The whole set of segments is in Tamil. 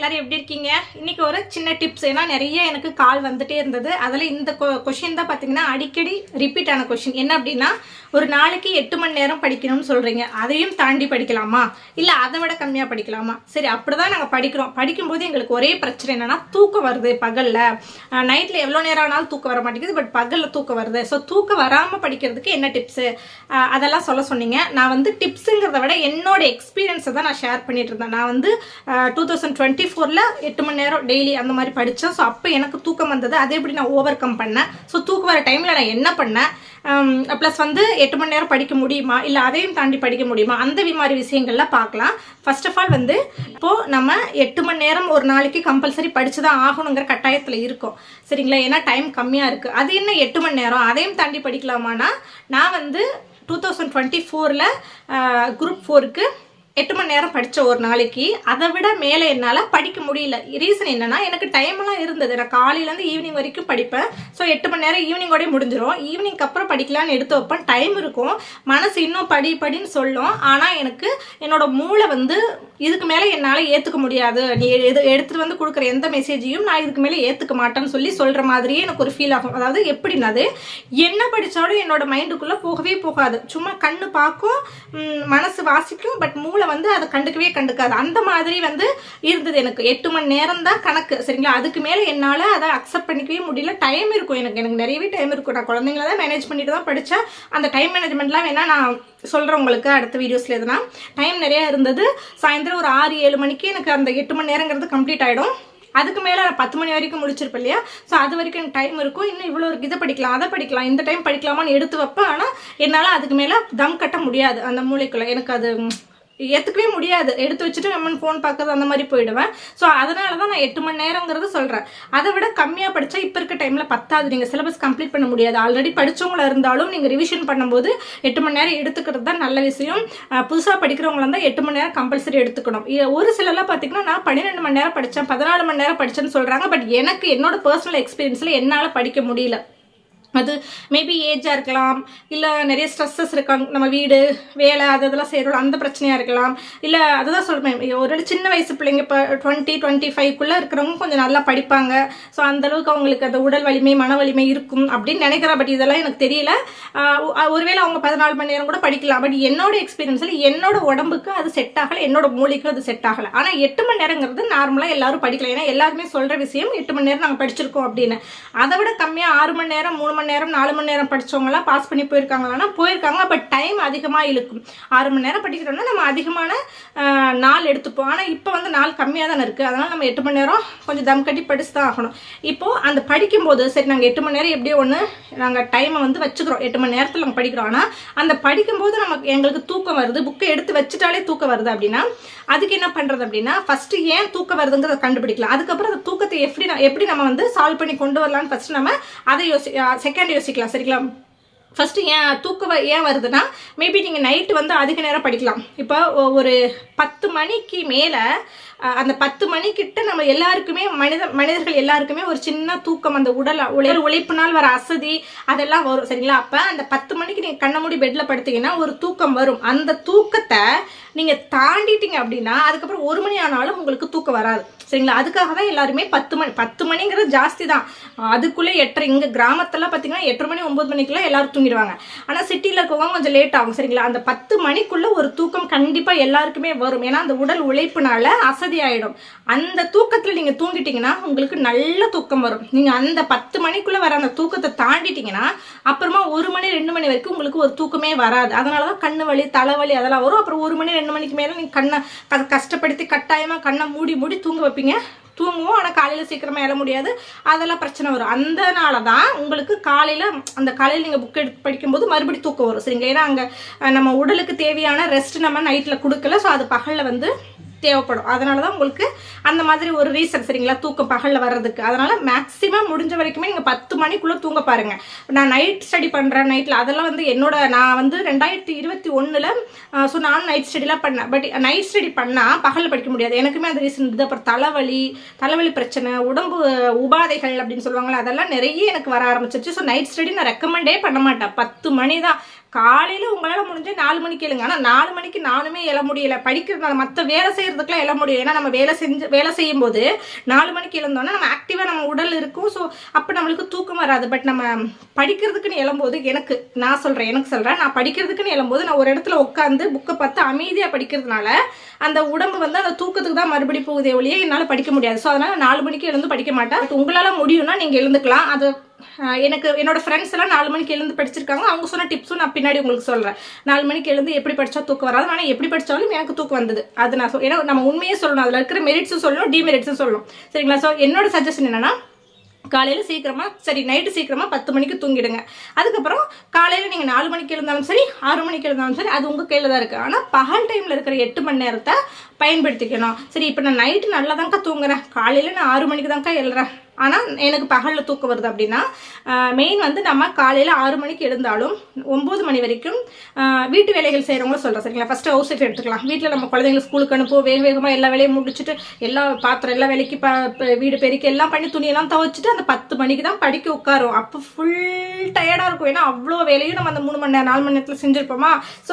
எல்லாரும் எப்படி இருக்கீங்க? இன்னைக்கு ஒரு சின்ன டிப்ஸ் ஏன்னா நிறைய எனக்கு கால் வந்துட்டே இருந்தது. அதில் இந்த கொஷின் தான் பார்த்தீங்கன்னா அடிக்கடி ரிப்பீட் ஆன கொஷின் என்ன அப்படின்னா ஒரு நாளைக்கு எட்டு மணி நேரம் படிக்கணும்னு சொல்கிறீங்க அதையும் தாண்டி படிக்கலாமா? இல்லை அதை விட கம்மியாக படிக்கலாமா? சரி அப்படி தான் நாங்கள் படிக்கிறோம். படிக்கும்போது எங்களுக்கு ஒரே பிரச்சனை என்னன்னா தூக்கம் வருது பகலில். நைட்டில் எவ்வளோ நேரம் ஆனாலும் தூக்கம் வர மாட்டேங்குது பட் பகலில் தூக்கம் வருது. ஸோ தூக்கம் வராமல் படிக்கிறதுக்கு என்ன டிப்ஸு அதெல்லாம் சொல்ல சொன்னீங்க. நான் வந்து டிப்ஸுங்கிறத விட என்னோட எக்ஸ்பீரியன்ஸை தான் நான் ஷேர் பண்ணிட்டு இருந்தேன். நான் வந்து டூ தௌசண்ட் டுவெண்ட்டி ஃபோரில் எட்டு மணி நேரம் டெய்லி அந்த மாதிரி படித்தேன் ஸோ அப்போ எனக்கு தூக்கம் வந்தது. அதே எப்படி நான் ஓவர் கம் பண்ணேன். ஸோ தூக்கம் வர டைமில் நான் என்ன பண்ணேன்? ப்ளஸ் வந்து எட்டு மணி நேரம் படிக்க முடியுமா? இல்லை அதையும் தாண்டி படிக்க முடியுமா? அந்த மாதிரி விஷயங்கள்லாம் பார்க்கலாம். ஃபர்ஸ்ட் ஆஃப் ஆல் வந்து இப்போது நம்ம எட்டு மணி நேரம் ஒரு நாளைக்கு கம்பல்சரி படித்து தான் ஆகணுங்கிற கட்டாயத்தில் இருக்கும். சரிங்களா? ஏன்னா டைம் கம்மியாக இருக்குது அது என்ன எட்டு மணி நேரம்? அதையும் தாண்டி படிக்கலாமானா நான் வந்து டூ தௌசண்ட் டுவெண்ட்டி ஃபோரில் குரூப் ஃபோருக்கு எட்டு மணி நேரம் படித்த ஒரு நாளைக்கு அதை விட மேலே என்னால் படிக்க முடியல. ரீசன் என்னன்னா எனக்கு டைம்லாம் இருந்தது. நான் காலையிலேருந்து ஈவினிங் வரைக்கும் படிப்பேன். ஸோ எட்டு மணி நேரம் ஈவினிங்கோடய முடிஞ்சிடும் ஈவினிங்க்கு அப்புறம் படிக்கலான்னு எடுத்து வைப்பேன் டைம் இருக்கும். மனசு இன்னும் படி படின்னு சொல்லும். ஆனால் எனக்கு என்னோட மூளை வந்து இதுக்கு மேலே என்னால் ஏற்றுக்க முடியாது. நீ எது எடுத்துகிட்டு வந்து கொடுக்குற எந்த மெசேஜையும் நான் இதுக்கு மேலே ஏற்றுக்க மாட்டேன்னு சொல்லி சொல்கிற மாதிரியே எனக்கு ஒரு ஃபீல் ஆகும். அதாவது எப்படின்னது என்ன படித்தாலும் என்னோட மைண்டுக்குள்ளே போகவே போகாது. சும்மா கண்ணு பார்க்கும் மனசு வாசிக்கும் பட் மூளை வந்து அதை கண்டுக்கவே கண்டுக்காது. அந்த மாதிரி வந்து இருந்தது எனக்கு. எட்டு மணி நேரம் தான் கணக்கு சரிங்களா? அதுக்கு மேலே என்னால் அதை அக்செப்ட் பண்ணிக்கவே முடியல. டைம் இருக்கும் எனக்கு. எனக்கு நிறையவே டைம் இருக்கும். நான் குழந்தைங்கள தான் மேனேஜ் பண்ணிட்டு தான் படித்தேன் அந்த டைம் மேனேஜ்மெண்ட்லாம் வேணால் நான் சொல்கிறேன் உங்களுக்கு அடுத்த வீடியோஸில் எதுனா. டைம் நிறையா இருந்தது. சாயந்தரம் ஒரு ஆறு ஏழு மணிக்கு எனக்கு அந்த எட்டு மணி நேரங்கிறது கம்ப்ளீட் ஆகிடும் அதுக்கு மேலே நான் பத்து மணி வரைக்கும் முடிச்சிருப்பேன் இல்லையா? ஸோ அது வரைக்கும் எனக்கு டைம் இருக்கும். இன்னும் இவ்வளோ இருக்குது இதை படிக்கலாம் அதை படிக்கலாம் இந்த டைம் படிக்கலாமான்னு எடுத்து வைப்பேன். ஆனால் என்னால் அதுக்கு மேலே தம் கட்ட முடியாது. அந்த மூளைக்குள்ள. எனக்கு அது ஏற்றுக்கவே முடியாது. எடுத்து வச்சுட்டு நம்ம ஃபோன் பார்க்கறது அந்த மாதிரி போயிடுவேன். ஸோ அதனால தான் நான் எட்டு மணி நேரங்கிறது சொல்கிறேன் அதை விட கம்மியாக படித்தா இப்போ இருக்க டைமில் பத்தாது நீங்கள் சிலபஸ் கம்ப்ளீட் பண்ண முடியாது. ஆல்ரெடி படிச்சவங்களா இருந்தாலும் நீங்கள் ரிவிஷன் பண்ணும்போது எட்டு மணி நேரம் எடுத்துக்கிறது தான் நல்ல விஷயம். புதுசாக படிக்கிறவங்களா இருந்தால் எட்டு மணி நேரம் கம்பல்சரி எடுத்துக்கணும். ஒரு சிலர்லாம் பார்த்தீங்கன்னா நான் பன்னிரெண்டு மணி நேரம் படித்தேன் பதினாலு மணி நேரம் படித்தேன்னு சொல்கிறாங்க பட் எனக்கு என்னோட பர்சனல் எக்ஸ்பீரியன்ஸில் என்னால் படிக்க முடியல. அது மேபி ஏஜாக இருக்கலாம் இல்லை நிறைய ஸ்ட்ரெஸ்ஸஸ் இருக்காங்க நம்ம வீடு வேலை அது இதெல்லாம் செய்கிறோம் அந்த பிரச்சனையாக இருக்கலாம். இல்லை அதுதான் சொல்கிறேன் ஒரு சின்ன வயசு பிள்ளைங்க இப்போ டுவெண்ட்டி டுவெண்ட்டி ஃபைவ்க்குள்ளே இருக்கிறவங்க கொஞ்சம் நல்லா படிப்பாங்க. ஸோ அந்தளவுக்கு அவங்களுக்கு அந்த உடல் வலிமை மன வலிமை இருக்கும் அப்படின்னு நினைக்கிறேன். பட் இதெல்லாம் எனக்கு தெரியல. ஒருவேளை அவங்க பதினாலு மணி நேரம் கூட படிக்கலாம். பட் என்னோட எக்ஸ்பீரியன்ஸில் என்னோட உடம்புக்கு அது செட் ஆகலை. என்னோட மூளைக்கு அது செட் ஆகலை. ஆனால் எட்டு மணி நேரங்கிறது நார்மலாக எல்லாரும் படிக்கலாம் ஏன்னா எல்லாருமே சொல்கிற விஷயம் எட்டு மணி நேரம் நாங்கள் படிச்சிருக்கோம் அப்படின்னு. அதை விட கம்மியாக ஆறு மணி நேரம் மூணு மணி நேரம் நாலு மணி நேரம் படித்தவங்கலாம் பாஸ் பண்ணி போயிருக்காங்களான்னா போயிருக்காங்க. பட் டைம் அதிகமாக இழுக்கும். ஆறு மணி நேரம் படிக்கிறோன்னா நம்ம அதிகமான நாள் எடுத்துப்போம். ஆனால் இப்போ வந்து நாள் கம்மியாக தானே இருக்குது அதனால் நம்ம எட்டு மணி நேரம் கொஞ்சம் தம் கட்டி படிச்சு தான் ஆகணும். இப்போது அந்த படிக்கும்போது சரி நாங்கள் எட்டு மணி நேரம் எப்படியோ ஒன்று நாங்கள் டைமை வந்து வச்சுக்கிறோம். எட்டு மணி நேரத்தில் நாங்கள் படிக்கிறோம். ஆனால் அந்த படிக்கும்போது நமக்கு எங்களுக்கு தூக்கம் வருது. புக்கை எடுத்து வச்சுட்டாலே தூக்கம் வருது அப்படின்னா அதுக்கு என்ன பண்ணுறது அப்படின்னா ஃபஸ்ட்டு ஏன் தூக்கம் வருதுங்கிறத கண்டுபிடிக்கலாம். அதுக்கப்புறம் அந்த தூக்கத்தை எப்படி நான் எப்படி நம்ம வந்து சால்வ் பண்ணி கொண்டு வரலாம்னு ஃபஸ்ட்டு நம்ம அதை யோசி செகண்ட் யோசிக்கலாம் சரிங்களா? ஃபஸ்ட்டு ஏன் தூக்கம் ஏன் வருதுன்னா மேபி நீங்கள் நைட்டு வந்து அதிக நேரம் படிக்கலாம். இப்போ ஒரு பத்து மணிக்கு மேலே அந்த பத்து மணிக்கிட்ட நம்ம எல்லாருக்குமே மனித மனிதர்கள் எல்லாருக்குமே ஒரு சின்ன தூக்கம் அந்த உடல் உழைப்பு உழைப்பினால் வர அசதி அதெல்லாம் வரும் சரிங்களா? அப்போ அந்த பத்து மணிக்கு நீங்கள் கண்ண மூடி பெட்டில் படுத்தீங்கன்னா ஒரு தூக்கம் வரும். அந்த தூக்கத்தை நீங்கள் தாண்டிட்டீங்க அப்படின்னா அதுக்கப்புறம் ஒரு மணி ஆனாலும் உங்களுக்கு தூக்கம் வராது சரிங்களா? அதுக்காக தான் எல்லாருமே பத்து மணி பத்து மணிங்கிறது ஜாஸ்தி தான். அதுக்குள்ளே எட்டரை இங்கே கிராமத்தெல்லாம் பார்த்தீங்கன்னா எட்டரை மணி ஒம்பது மணிக்கெல்லாம் எல்லாரும் தூங்கிடுவாங்க. ஆனால் சிட்டியில் இருக்கவங்க கொஞ்சம் லேட் ஆகும் சரிங்களா? அந்த பத்து மணிக்குள்ளே ஒரு தூக்கம் கண்டிப்பாக எல்லாருக்குமே வரும். ஏன்னா அந்த உடல் உழைப்புனால அசதி ஆகிடும் அந்த தூக்கத்தில் நீங்கள் தூங்கிட்டீங்கன்னா உங்களுக்கு நல்ல தூக்கம் வரும். நீங்கள் அந்த பத்து மணிக்குள்ளே வர அந்த தூக்கத்தை தாண்டிட்டீங்கன்னா அப்புறமா ஒரு மணி ரெண்டு மணி வரைக்கும் உங்களுக்கு ஒரு தூக்கமே வராது. அதனால தான் கண்ணு வலி தலைவலி அதெல்லாம் வரும். அப்புறம் ஒரு மணி ரெண்டு மணிக்கு மேலே நீங்கள் கண்ணை கஷ்டப்படுத்தி கட்டாயமாக கண்ணை மூடி மூடி தூங்க வைப்பீங்க. தூங்குவோம். ஆனால் காலையில் சீக்கிரமாக எழ முடியாது. அதெல்லாம் பிரச்சனை வரும். அந்தனால தான் உங்களுக்கு காலையில் அந்த காலையில் நீங்கள் புக் எடுத்து படிக்கும்போது மறுபடியும் தூக்கம் வரும். சரிங்களா? ஏன்னா அங்கே நம்ம உடலுக்கு தேவையான ரெஸ்ட் நம்ம நைட்டில் கொடுக்கல. ஸோ அது பகலில் வந்து தேவைப்படும். அதனால தான் உங்களுக்கு அந்த மாதிரி ஒரு ரீசன் சரிங்களா? தூக்கம் பகலில் வர்றதுக்கு. அதனால மேக்ஸிமம் முடிஞ்ச வரைக்குமே நீங்கள் பத்து மணிக்குள்ளே தூங்க பாருங்கள் நான் நைட் ஸ்டடி பண்ணுறேன் நைட்டில் அதெல்லாம் வந்து என்னோட நான் வந்து ரெண்டாயிரத்தி இருபத்தி ஒன்றில் ஸோ நான் நைட் ஸ்டடிலாம் பண்ணேன். பட் நைட் ஸ்டடி பண்ணால் பகலில் படிக்க முடியாது. எனக்குமே அந்த ரீசன் இருந்தது. அப்புறம் தலைவலி தலைவலி பிரச்சனை உடம்பு உபாதைகள் அப்படின்னு சொல்லுவாங்களே அதெல்லாம் நிறைய எனக்கு வர ஆரம்பிச்சிருச்சு. ஸோ நைட் ஸ்டடி நான் ரெக்கமெண்டே பண்ண மாட்டேன். பத்து மணி தான் காலையில் உங்களால் முடிஞ்சு நாலு மணிக்கு எழுங்க. ஆனால் நாலு மணிக்கு நானுமே எழ முடியல. படிக்கிறதுனால மற்ற வேலை செய்கிறதுக்குலாம் எழ முடியும் ஏன்னா நம்ம வேலை செஞ்சு வேலை செய்யும் போது நாலு மணிக்கு எழுந்தோன்னா நம்ம ஆக்டிவாக நம்ம உடல் இருக்கும். ஸோ அப்போ நம்மளுக்கு தூக்கம் வராது. பட் நம்ம படிக்கிறதுக்குன்னு எழும்போது எனக்கு நான் சொல்கிறேன் எனக்கு சொல்கிறேன் நான் படிக்கிறதுக்குன்னு எழும்போது நான் ஒரு இடத்துல உட்காந்து புக்கை பார்த்து அமைதியாக படிக்கிறதுனால அந்த உடம்பு வந்து அந்த தூக்கத்துக்கு தான் மறுபடி போகுதே ஒழிய என்னால் படிக்க முடியாது. ஸோ அதனால் நாலு மணிக்கு எழுந்து படிக்க மாட்டேன். உங்களால் முடியும்னா நீங்கள் எழுந்துக்கலாம். அது எனக்கு என்னோட ஃப்ரெண்ட்ஸ் எல்லாம் நாலு மணிக்கு எழுந்து படிச்சிருக்காங்க. அவங்க சொன்ன டிப்ஸும் நான் பின்னாடி உங்களுக்கு சொல்கிறேன் நாலு மணிக்கு எழுந்து எப்படி படித்தா தூக்கம் வராது ஆனால் எப்படி படித்தாலும் எனக்கு தூக்கம் வந்தது. அது நான் சொல் ஏன்னா நம்ம உண்மையே சொல்லணும். அதில் இருக்கிற மெரிட்ஸும் சொல்லணும் டிமெரிட்ஸும் சொல்லணும். சரிங்களா? ஸோ என்னோட சஜஷன் என்னென்னா காலையில் சீக்கிரமாக சரி நைட்டு சீக்கிரமாக பத்து மணிக்கு தூங்கிடுங்க. அதுக்கப்புறம் காலையில் நீங்கள் நாலு மணிக்கு எழுந்தாலும் சரி ஆறு மணிக்கு எழுந்தாலும் சரி அது உங்கள் கையில் தான் இருக்குது ஆனால் பகல் டைமில் இருக்கிற எட்டு மணி நேரத்தை பயன்படுத்திக்கணும். சரி இப்போ நான் நைட்டு நல்லா தான்க்கா தூங்குறேன். காலையில் நான் ஆறு மணிக்கு தான்க்கா எழுறேன். ஆனால் எனக்கு பகலில் தூக்கம் வருது அப்படின்னா மெயின் வந்து நம்ம காலையில் ஆறு மணிக்கு எழுந்தாலும் ஒம்பது மணி வரைக்கும் வீட்டு வேலைகள் செய்கிறவங்களும் சொல்கிறேன் சரிங்களா? ஃபஸ்ட்டு ஹவுஸ் ஒய்ஃப் எடுத்துக்கலாம். வீட்டில் நம்ம குழந்தைங்களை ஸ்கூலுக்கு அனுப்புவோம் வேக வேகமாக எல்லா வேலையும் முடிச்சுட்டு எல்லா பாத்திரம் எல்லா வேலைக்கு ப வீடு பெருக்கி எல்லாம் பண்ணி துணியெல்லாம் துவச்சிட்டு அந்த பத்து மணிக்கு தான் படிக்க உட்காரும் அப்போ ஃபுல் டயர்டாக இருக்கும். ஏன்னா அவ்வளோ வேலையும் நம்ம அந்த மூணு மணி நேரம் நாலு மணி நேரத்தில் செஞ்சுருப்போமா? ஸோ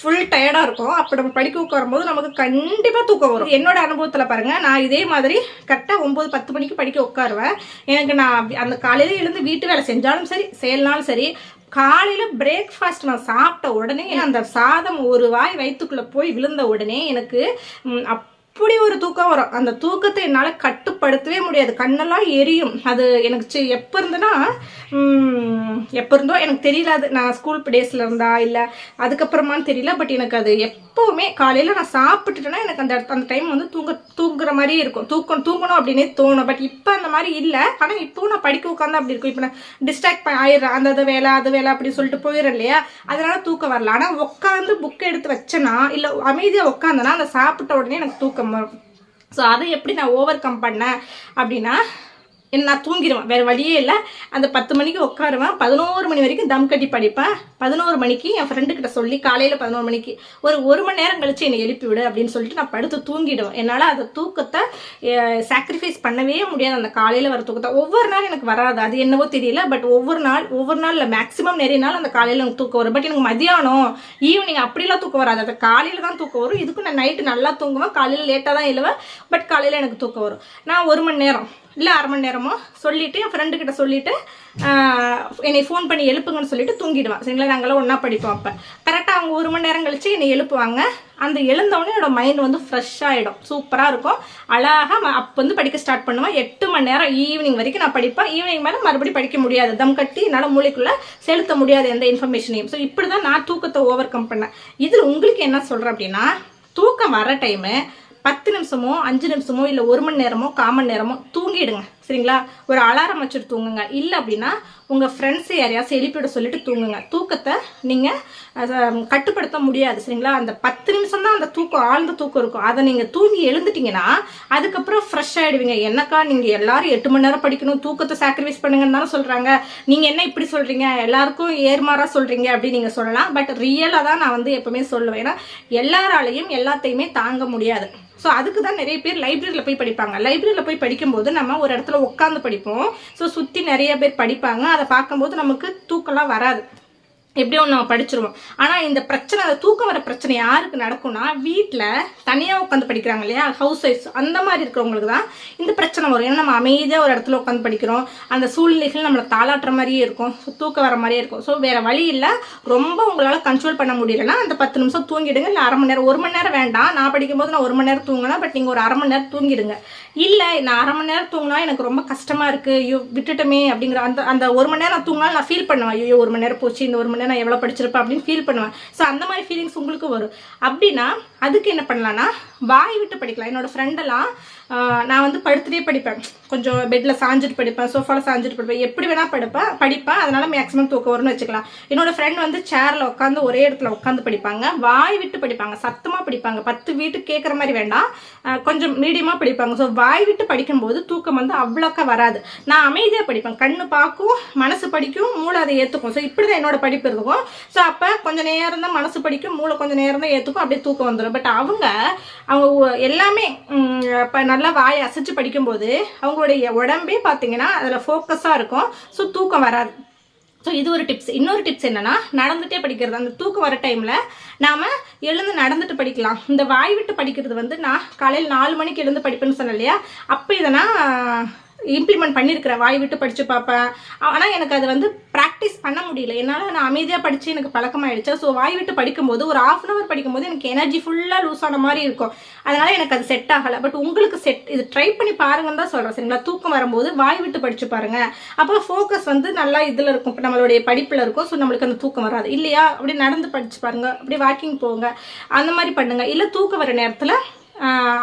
ஃபுல் டயர்டாக இருக்கும். அப்போ நம்ம படிக்க உட்காரும்போது நமக்கு கண்டிப்பாக தூக்கம் வரும். என்னோட அனுபவத்தில் பாருங்கள் நான் இதே மாதிரி கரெக்டாக ஒம்பது பத்து மணிக்கு படிக்க உட்காருவேன். எனக்கு நான் அந்த காலையில் எழுந்து வீட்டு வேலை செஞ்சாலும் சரி செய்யலனாலும் சரி காலையில் பிரேக்ஃபாஸ்ட் நான் சாப்பிட்ட உடனே அந்த சாதம் ஒரு வாய் வயிற்றுக்குள்ளே போய் விழுந்த உடனே எனக்கு அப் அப்படி ஒரு தூக்கம் வரும். அந்த தூக்கத்தை என்னால் கட்டுப்படுத்தவே முடியாது. கண்ணெல்லாம் எரியும். அது எனக்கு எப்போ இருந்துன்னா எப்போ இருந்தோ எனக்கு தெரியல அது. நான் ஸ்கூல் டேஸில் இருந்தா இல்லை அதுக்கப்புறமான்னு தெரியல. பட் எனக்கு அது எப்போவுமே காலையில் நான் சாப்பிட்டுட்டேன்னா எனக்கு அந்த அந்த டைம் வந்து தூங்க தூங்குற மாதிரியே இருக்கும். தூக்கம் தூங்கணும் அப்படின்னே தோணும். பட் இப்போ அந்த மாதிரி இல்லை. ஆனால் இப்போவும் நான் படிக்க உட்காந்து அப்படி இருக்கும். இப்போ நான் டிஸ்ட்ராக்ட் ஆயிடுறேன். அந்த அது வேலை அது வேலை அப்படின்னு சொல்லிட்டு போயிடுறேன் இல்லையா? அதனால தூக்கம் வரல. ஆனால் உட்காந்து புக் எடுத்து வச்சேன்னா இல்லை அமைதியாக உட்காந்தனா அந்த சாப்பிட்ட உடனே எனக்கு தூக்கம் வரும் ஸோ அதை எப்படி நான் ஓவர் கம் பண்ணேன் அப்படின்னா நான் தூங்கிடுவேன். வேறு வழியே இல்லை. அந்த பத்து மணிக்கு உட்காருவேன். பதினோரு மணி வரைக்கும் தம் கட்டி படிப்பேன். பதினோரு மணிக்கு என் ஃப்ரெண்டுக்கிட்ட சொல்லி காலையில் பதினோரு மணிக்கு ஒரு ஒரு மணி நேரம் கழிச்சு என்னை எழுப்பி விடு அப்படின்னு சொல்லிட்டு நான் படுத்து தூங்கிடுவேன். என்னால் அந்த தூக்கத்தை சாக்ரிஃபைஸ் பண்ணவே முடியாது. அந்த காலையில் வர தூக்கத்தை. ஒவ்வொரு நாள் எனக்கு வராது. அது என்னவோ தெரியல. பட் ஒவ்வொரு நாள் ஒவ்வொரு நாள் இல்லை மேக்ஸிமம் நிறைய நாள் அந்த காலையில் எனக்கு தூக்கம் வரும். பட் எனக்கு மதியானம் ஈவினிங் அப்படிலாம் தூக்கம் வராது. அது காலையில் தான் தூக்கம் வரும். இதுக்கும் நான் நைட்டு நல்லா தூங்குவேன். காலையில் லேட்டாக தான் எழுவேன். பட் காலையில் எனக்கு தூக்கம் வரும். நான் ஒரு மணி நேரம் இல்லை அரை மணி நேரமோ? சொல்லிவிட்டு என் ஃப்ரெண்டு கிட்ட சொல்லிவிட்டு என்னை ஃபோன் பண்ணி எழுப்புங்கன்னு சொல்லிட்டு தூங்கிடுவேன். சரிங்களா? நாங்களாம் ஒன்றா படிப்போம் அப்போ. கரெக்டாக அவங்க ஒரு மணி நேரம் கழிச்சு என்னை எழுப்புவாங்க. அந்த எழுந்தவொடனே என்னோட மைண்ட் வந்து ஃப்ரெஷ் ஆகிடும் சூப்பராக இருக்கும். அழகாக அப்போ வந்து படிக்க ஸ்டார்ட் பண்ணுவேன். எட்டு மணி நேரம் ஈவினிங் வரைக்கும் நான் படிப்பேன். ஈவினிங் மேலே மறுபடியும் படிக்க முடியாது. தம் கட்டி என்னால் மூளைக்குள்ளே செலுத்த முடியாது எந்த இன்ஃபர்மேஷனையும் ஸோ இப்படி தான் நான் தூக்கத்தை ஓவர் கம் பண்ணேன். இதில் உங்களுக்கு என்ன சொல்கிறேன் அப்படின்னா தூக்கம் வர டைமு பத்து நிமிஷமோ அஞ்சு நிமிஷமோ இல்லை ஒரு மணி நேரமோ கால் மணி நேரமோ தூங்கிடுங்க. சரிங்களா? ஒரு அலாரம் வச்சுட்டு தூங்குங்க. இல்லை அப்படின்னா உங்கள் ஃப்ரெண்ட்ஸை யாரையாச்சும் எழுப்பிவிட சொல்லிட்டு தூங்குங்க. தூக்கத்தை நீங்கள் கட்டுப்படுத்த முடியாது சரிங்களா? அந்த பத்து நிமிஷம் தான் அந்த தூக்கம் ஆழ்ந்த தூக்கம் இருக்கும். அதை நீங்கள் தூங்கி எழுந்துட்டீங்கன்னா அதுக்கப்புறம் ஃப்ரெஷ் ஆகிடுவீங்க என்னக்கா நீங்கள் எல்லாரும் எட்டு மணி நேரம் படிக்கணும் தூக்கத்தை சாக்ரிஃபைஸ் பண்ணுங்கன்னு தானே சொல்கிறாங்க நீங்கள் என்ன இப்படி சொல்கிறீங்க எல்லாருக்கும் ஏர்மாறாக சொல்கிறீங்க அப்படின்னு நீங்கள் சொல்லலாம். பட் ரியலாக தான் நான் வந்து எப்பவுமே சொல்லுவேன். ஏன்னா எல்லாராலையும் எல்லாத்தையுமே தாங்க முடியாது. ஸோ அதுக்கு தான் நிறைய பேர் லைப்ரரியில் போய் படிப்பாங்க. லைப்ரரியில் போய் படிக்கும்போது நம்ம ஒரு இடத்துல உட்காந்து படிப்போம். ஸோ சுற்றி நிறைய பேர் படிப்பாங்க. அதை பார்க்கும்போது நமக்கு தூக்கம்லாம் வராது. எப்படியோ நம்ம படிச்சிருவோம். ஆனால் இந்த பிரச்சனை அந்த தூக்கம் வர பிரச்சனை யாருக்கு நடக்கும்னா வீட்டில் தனியாக உட்காந்து படிக்கிறாங்க இல்லையா? ஹவுஸ் ஒய்ஃப்ஸ் அந்த மாதிரி இருக்கிறவங்களுக்கு தான் இந்த பிரச்சனை வரும். ஏன்னா நம்ம அமைதியாக ஒரு இடத்துல உட்காந்து படிக்கிறோம். அந்த சூழ்நிலைகள் நம்மளை தாளாட்டுற மாதிரியே இருக்கும். ஸோ தூக்கம் வர மாதிரியே இருக்கும். ஸோ வேறு வழி இல்லை. ரொம்ப உங்களால் கண்ட்ரோல் பண்ண முடியலன்னா அந்த பத்து நிமிஷம் தூங்கிடுங்க. இல்லை அரை மணி நேரம் ஒரு மணி நேரம் வேண்டாம். நான் படிக்கும்போது நான் ஒரு மணி நேரம் தூங்கினா பட் நீங்கள் ஒரு அரை மணி நேரம் தூங்கிடுங்க. இல்லை நான் அரை மணி நேரம் தூங்கினா எனக்கு ரொம்ப கஷ்டமாக இருக்குது ஐயோ விட்டுட்டோமே அப்படிங்கிற அந்த அந்த ஒரு மணி நேரம் நான் தூங்கினாலும் நான் ஃபீல் பண்ணுவேன். ஐயோ ஒரு மணி நேரம் போச்சு இந்த ஒரு மணி நேரம் நான் எவ்வளோ படிச்சிருப்பேன் அப்படின்னு ஃபீல் பண்ணுவேன். ஸோ அந்த மாதிரி ஃபீலிங்ஸ் உங்களுக்கு வரும். அப்படின்னா அதுக்கு என்ன பண்ணலான்னா வாய் விட்டு படிக்கலாம். என்னோட ஃப்ரெண்டெல்லாம் நான் வந்து படுத்துட்டே படிப்பேன். கொஞ்சம் பெட்டில் சாஞ்சிட்டு படிப்பேன் சோஃபாவில் சாஞ்சிட்டு படிப்பேன். எப்படி வேணால் படிப்பேன் படிப்பேன் அதனால் மேக்ஸிமம் தூக்கம் வரும்னு வச்சுக்கலாம். என்னோடய ஃப்ரெண்ட் வந்து சேரில் உட்காந்து ஒரே இடத்துல உட்காந்து படிப்பாங்க. வாய் விட்டு படிப்பாங்க சத்தமாக படிப்பாங்க. பத்து வீட்டு கேட்குற மாதிரி வேண்டாம். கொஞ்சம் மீடியமாக படிப்பாங்க. ஸோ வாய் விட்டு படிக்கும்போது தூக்கம் வந்து அவ்வளோக்கா வராது. நான் அமைதியாக படிப்பேன். கண்ணு பார்க்கும் மனசு படிக்கும் மூளை அதை ஏற்றுக்கும் ஸோ இப்படி தான் என்னோட படிப்பு இருக்கும். ஸோ அப்போ கொஞ்சம் நேரம் தான் மனசு படிக்கும் மூளை கொஞ்சம் நேரம் தான் ஏற்றுக்கும் அப்படியே தூக்கம் வந்துடும் பட் அவங்க அவங்க எல்லாமே இப்போ நல்லா வாயை அசைச்சு படிக்கும்போது அவங்களுடைய உடம்பே பார்த்தீங்கன்னா அதில் ஃபோக்கஸாக இருக்கும். ஸோ தூக்கம் வராது. ஸோ இது ஒரு டிப்ஸ் இன்னொரு டிப்ஸ் என்னென்னா நடந்துகிட்டே படிக்கிறது. அந்த தூக்கம் வர டைமில் நாம் எழுந்து நடந்துட்டு படிக்கலாம். இந்த வாய் விட்டு படிக்கிறது வந்து நான் காலையில் நாலு மணிக்கு எழுந்து படிப்பேன்னு சொன்னேன் இல்லையா? அப்போ இதை நான் இம்ப்ளிமெண்ட் பண்ணியிருக்கிறேன் வாய் விட்டு படித்து பார்ப்பேன். ஆனால் எனக்கு அது வந்து ப்ராக்டிஸ் பண்ண முடியல. என்னால் நான் அமைதியாக படித்து எனக்கு பழக்கமாயிடுச்சு. ஸோ வாய் விட்டு படிக்கும்போது ஒரு ஆஃப் அன் அவர் படிக்கும்போது எனக்கு எனர்ஜி ஃபுல்லாக லூஸ் ஆன மாதிரி இருக்கும். அதனால் எனக்கு அது செட் ஆகலை. பட் உங்களுக்கு செட் இது ட்ரை பண்ணி பாருங்கன்னு தான் சொல்கிறேன் சரிங்களா? தூக்கம் வரும்போது வாய் விட்டு படித்து பாருங்கள் அப்போ ஃபோக்கஸ் வந்து நல்லா இதில் இருக்கும். இப்போ நம்மளுடைய படிப்பில் இருக்கும். ஸோ நம்மளுக்கு அந்த தூக்கம் வராது. இல்லையா? அப்படி நடந்து படித்து பாருங்கள் அப்படி வாக்கிங் போங்க. அந்த மாதிரி பண்ணுங்கள் இல்லை தூக்கம் வர நேரத்தில்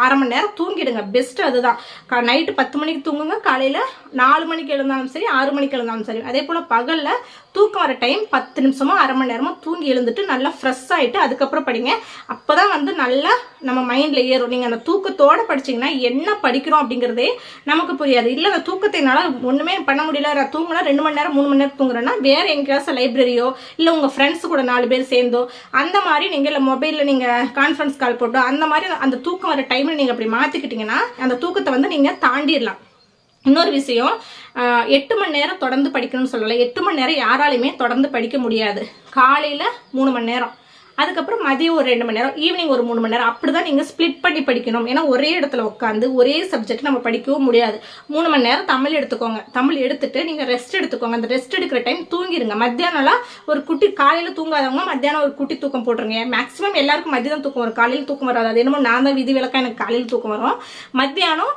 அரை மணி நேரம் தூங்கிடுங்க. பெஸ்ட் அதுதான். நைட்டு பத்து மணிக்கு தூங்குங்க. காலையில் நாலு மணிக்கு எழுந்தாலும் சரி ஆறு மணிக்கு எழுந்தாலும் சரி. அதே போல் பகலில் தூக்கம் வர டைம் பத்து நிமிஷமோ அரை மணி நேரமோ தூங்கி எழுந்துட்டு நல்லா ஃப்ரெஷ் ஆகிட்டு அதுக்கப்புறம் படிங்க. அப்போ தான் வந்து நல்லா நம்ம மைண்டில் ஏறும். நீங்கள் அந்த தூக்கத்தோடு படிச்சீங்கன்னா என்ன படிக்கிறோம் அப்படிங்கிறதே நமக்கு புரியாது. இல்லை அந்த தூக்கத்தை ஒன்றுமே பண்ண முடியல. நான் தூங்கினா ரெண்டு மணி நேரம் மூணு மணி நேரம் தூங்குறேன்னா வேறு எங்கேயாச்சும் லைப்ரரியோ இல்லை உங்கள் ஃப்ரெண்ட்ஸ் கூட நாலு பேர் சேர்ந்தோ அந்த மாதிரி நீங்கள் இல்லை மொபைலில் நீங்கள் கான்ஃபரன்ஸ் கால் போட்டோ அந்த மாதிரி அந்த தூக்கம் வர டைமில் நீங்கள் அப்படி மாற்றிக்கிட்டிங்கன்னா அந்த தூக்கத்தை வந்து நீங்கள் தாண்டிடலாம். இன்னொரு விஷயம் எட்டு மணி நேரம் தொடர்ந்து படிக்கணும்னு சொல்லலை. எட்டு மணி நேரம் யாராலையுமே தொடர்ந்து படிக்க முடியாது. காலையில் மூணு மணி நேரம். அதுக்கப்புறம் மதியம் ஒரு ரெண்டு மணி நேரம். ஈவினிங் ஒரு மூணு மணி நேரம். அப்படி தான் நீங்கள் ஸ்ப்ளிட் பண்ணி படிக்கணும். ஏன்னா ஒரே இடத்துல உட்காந்து ஒரே சப்ஜெக்ட் நம்ம படிக்கவும் முடியாது. மூணு மணி நேரம் தமிழ் எடுத்துக்கோங்க. தமிழ் எடுத்துட்டு நீங்கள் ரெஸ்ட் எடுத்துக்கோங்க. அந்த ரெஸ்ட் எடுக்கிற டைம் தூங்கிடுங்க மத்தியானம்லாம் ஒரு குட்டி காலையில் தூங்காதவங்க மத்தியானம் ஒரு குட்டி தூக்கம் போட்டுருங்க. மேக்ஸிமம் எல்லாருக்கும் மதியம் தூக்கம் வரும். காலையில் தூக்கம் வராது. அது என்னமோ நான் தான் விதி விளக்கா எனக்கு காலையில் தூக்கம் வரும். மத்தியானம்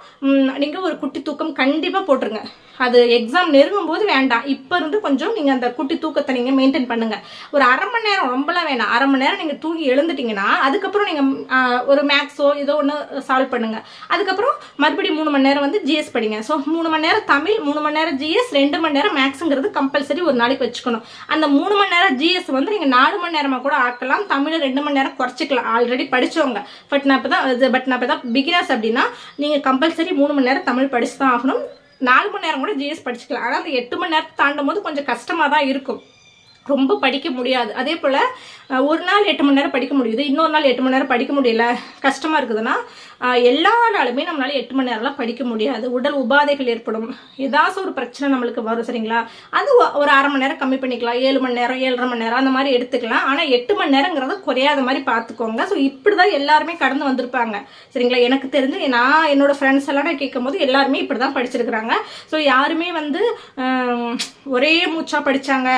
நீங்கள் ஒரு குட்டி தூக்கம் கண்டிப்பாக போட்டுருங்க. அது எக்ஸாம் நெருங்கும் போது வேண்டாம். இப்போ இருந்து கொஞ்சம் நீங்கள் அந்த குட்டி தூக்கத்தை நீங்கள் மெயின்டைன் பண்ணுங்கள் ஒரு அரை மணி நேரம் ரொம்பலாம் வேணாம். அரை மணி நேரம் நீங்கள் தூங்கி எழுந்துட்டீங்கன்னா அதுக்கப்புறம் நீங்கள் ஒரு மேக்ஸோ ஏதோ ஒன்று சால்வ் பண்ணுங்கள் அதுக்கப்புறம் மறுபடியும் மூணு மணி நேரம் வந்து ஜிஎஸ் படிங்க. ஸோ மூணு மணி நேரம் தமிழ் மூணு மணி நேரம் ஜிஎஸ் ரெண்டு மணி நேரம் மேக்ஸுங்கிறது கம்பல்சரி ஒரு நாளைக்கு வச்சுக்கணும். அந்த மூணு மணி நேரம் ஜிஎஸ் வந்து நீங்கள் நாலு மணி நேரமாக கூட ஆக்கலாம். தமிழ் ரெண்டு மணி நேரம் குறைச்சிக்கலாம். ஆல்ரெடி படித்தவங்க பட் நான் இப்போ தான் பட் நான் இப்போ தான் பிகினர்ஸ் அப்படின்னா நீங்கள் கம்பல்சரி மூணு மணி நேரம் தமிழ் படிச்சு தான் ஆகணும். நாலு மணி நேரம் கூட ஜிஎஸ் படிச்சுக்கலாம். ஆனால் அந்த எட்டு மணி நேரத்தை தாண்டும் போது கொஞ்சம் கஷ்டமாக தான் இருக்கும். ரொம்ப படிக்க முடியாது. அதே போல் ஒரு நாள் எட்டு மணி நேரம் படிக்க முடியுது. இன்னொரு நாள் எட்டு மணி நேரம் படிக்க முடியல. கஷ்டமாக இருக்குதுன்னா எல்லா நாளுமே நம்மளால எட்டு மணி நேரம்லாம் படிக்க முடியாது. உடல் உபாதைகள் ஏற்படும். ஏதாச்சும் ஒரு பிரச்சனை நம்மளுக்கு வரும் சரிங்களா? அது ஒரு அரை மணி நேரம் கம்மி பண்ணிக்கலாம். ஏழு மணி நேரம் ஏழரை மணி நேரம் அந்த மாதிரி எடுத்துக்கலாம். ஆனால் எட்டு மணி நேரங்கிறத குறையாத மாதிரி பார்த்துக்கோங்க. ஸோ இப்படி தான் எல்லாருமே கடந்து வந்திருப்பாங்க. சரிங்களா? எனக்கு தெரிஞ்சு நான் என்னோட ஃப்ரெண்ட்ஸ் எல்லாம் நான் கேட்கும் போது எல்லாருமே இப்படி தான் படிச்சிருக்கிறாங்க. ஸோ யாருமே வந்து ஒரே மூச்சாக படித்தாங்க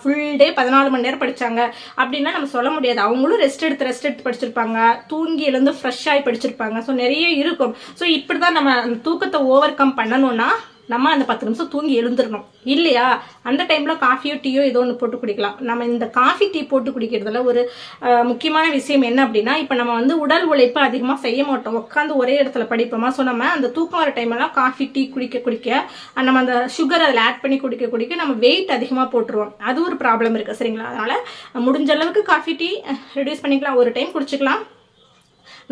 ஃபுல் டே பதினாலு மணி நேரம் படித்தாங்க அப்படின்னா நம்ம சொல்ல முடியாது. அவங்களும் ரெஸ்ட் எடுத்து ரெஸ்ட் எடுத்து படிச்சிருப்பாங்க. தூங்கி எழுந்து ஃப்ரெஷ்ஷாகி படிச்சிருப்பாங்க. ஸோ நிறைய இருக்கும். ஸோ இப்படி தான் நம்ம அந்த தூக்கத்தை ஓவர் கம் பண்ணணும்னா நம்ம அந்த பத்து நிமிஷம் தூங்கி எழுந்துடணும் இல்லையா? அந்த டைமில் காஃபியோ டீயோ ஏதோ ஒன்று போட்டு குடிக்கலாம். நம்ம இந்த காஃபி டீ போட்டு குடிக்கிறதுல ஒரு முக்கியமான விஷயம் என்ன அப்படின்னா இப்போ நம்ம வந்து உடல் உழைப்பு அதிகமாக செய்ய மாட்டோம். உட்காந்து ஒரே இடத்துல படிப்போமா? ஸோ நம்ம அந்த தூக்கம் வர டைம்லாம் காஃபி டீ குடிக்க குடிக்க நம்ம அந்த சுகர் அதில் ஆட் பண்ணி குடிக்க குடிக்க நம்ம வெயிட் அதிகமாக போட்டுருவோம். அது ஒரு ப்ராப்ளம் இருக்குது சரிங்களா? அதனால் முடிஞ்ச அளவுக்கு காஃபி டீ ரெடியூஸ் பண்ணிக்கலாம். ஒரு டைம் குடிச்சிக்கலாம்.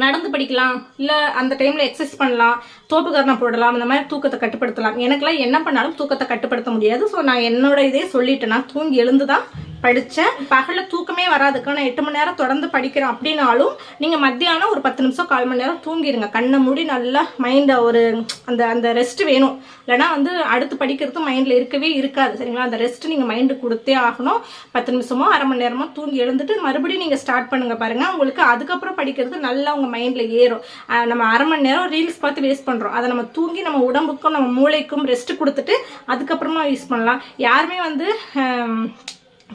நடந்து படிக்கலாம் இல்லை அந்த டைமில் எக்ஸசைஸ் பண்ணலாம் தோப்புக்கரணம் போடலாம் அந்த மாதிரி தூக்கத்தை கட்டுப்படுத்தலாம். எனக்கெல்லாம் என்ன பண்ணாலும் தூக்கத்தை கட்டுப்படுத்த முடியாது. ஸோ நான் என்னோட இதே சொல்லிட்டேன். நான் தூங்கி எழுந்து தான் படித்தேன் பகலில் தூக்கமே வராதுக்கு நான் எட்டு மணி நேரம் தொடர்ந்து படிக்கிறேன் அப்படின்னாலும் நீங்கள் மத்தியானம் ஒரு பத்து நிமிஷம் கால் மணி நேரம் தூங்கிடுங்க கண்ணை மூடி நல்லா மைண்டை ஒரு அந்த அந்த ரெஸ்ட் வேணும். இல்லைனா வந்து அடுத்து படிக்கிறது மைண்டில் இருக்கவே இருக்காது. சரிங்களா? அந்த ரெஸ்ட் நீங்கள் மைண்டு கொடுத்தே ஆகணும். பத்து நிமிஷமோ அரை மணி நேரமோ தூங்கி எழுந்துட்டு மறுபடியும் நீங்கள் ஸ்டார்ட் பண்ணுங்க பாருங்க. உங்களுக்கு அதுக்கப்புறம் படிக்கிறது நல்லா உங்கள் மைண்டில் ஏறும். நம்ம அரை மணி நேரம் ரீல்ஸ் பார்த்து வேஸ்ட் பண்ணுறோம் அதை நம்ம தூங்கி நம்ம உடம்புக்கும் நம்ம மூளைக்கும் ரெஸ்ட் கொடுத்துட்டு அதுக்கப்புறமா யூஸ் பண்ணலாம். யாருமே வந்து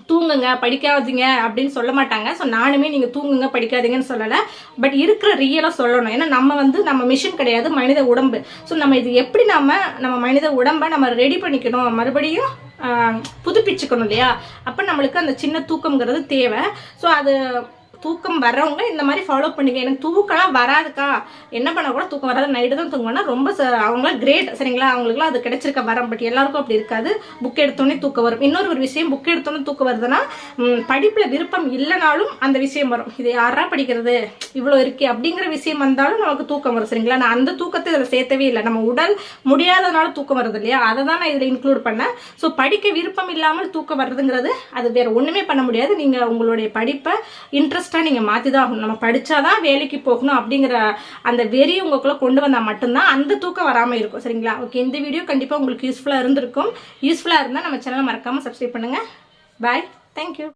தூங்குங்க படிக்காதீங்க அப்படின்னு சொல்ல மாட்டாங்க. ஸோ நானுமே நீங்கள் தூங்குங்க படிக்காதீங்கன்னு சொல்லலை. பட் இருக்கிற ரியலாக சொல்லணும். ஏன்னா நம்ம வந்து நம்ம மிஷின் கிடையாது மனித உடம்பு. ஸோ நம்ம இது எப்படி நம்ம நம்ம மனித உடம்பை நம்ம ரெடி பண்ணிக்கணும்? மறுபடியும் புதுப்பிச்சுக்கணும் இல்லையா? அப்போ நம்மளுக்கு அந்த சின்ன தூக்கங்கிறது தேவை. ஸோ அது தூக்கம் வர்றவங்க இந்த மாதிரி ஃபாலோ பண்ணிக்க எனக்கு தூக்கம்லாம் வராதுக்கா. என்ன பண்ண கூட தூக்கம் வராது. நைட்டு தான் தூங்குவேன்னா ரொம்ப அவங்களாம் கிரேட் சரிங்களா? அவங்களுக்குலாம் அது கிடைச்சிருக்க வரம். பட் எல்லாருக்கும் அப்படி இருக்காது. புக் எடுத்தோடனே தூக்கம் வரும். இன்னொரு ஒரு விஷயம் புக் எடுத்தோடனே தூக்கம் வருதுன்னா படிப்பில் படிப்புல விருப்பம் இல்லைனாலும் அந்த விஷயம் வரும். இது யாரா படிக்கிறது? இவ்வளோ இருக்கே. அப்படிங்கிற விஷயம் வந்தாலும் நமக்கு தூக்கம் வரும். சரிங்களா? நான் அந்த தூக்கத்தை இதில் சேர்த்தவே இல்லை. நம்ம உடல் முடியாதனால தூக்கம் வருது இல்லையா? அதை தான் நான் இதில் இன்க்ளூட் பண்ணேன். ஸோ படிக்க விருப்பம் இல்லாமல் தூக்கம் வர்றதுங்கிறது அது வேற ஒன்றுமே பண்ண முடியாது. நீங்கள் உங்களுடைய படிப்பை இன்ட்ரெஸ்ட் மஸ்ட்டாக நீங்கள் மாற்றி தான் ஆகணும். நம்ம படித்தாதான் வேலைக்கு போகணும் அப்படிங்கிற அந்த வெறி உங்களுக்குள்ளே கொண்டு வந்தால் மட்டும்தான் அந்த தூக்கம் வராமல் இருக்கும். சரிங்களா? ஓகே இந்த வீடியோ கண்டிப்பாக உங்களுக்கு யூஸ்ஃபுல்லாக இருந்திருக்கும். யூஸ்ஃபுல்லாக இருந்தால் நம்ம சேனலை மறக்காமல் சப்ஸ்கிரைப் பண்ணுங்கள் பாய் தேங்க்யூ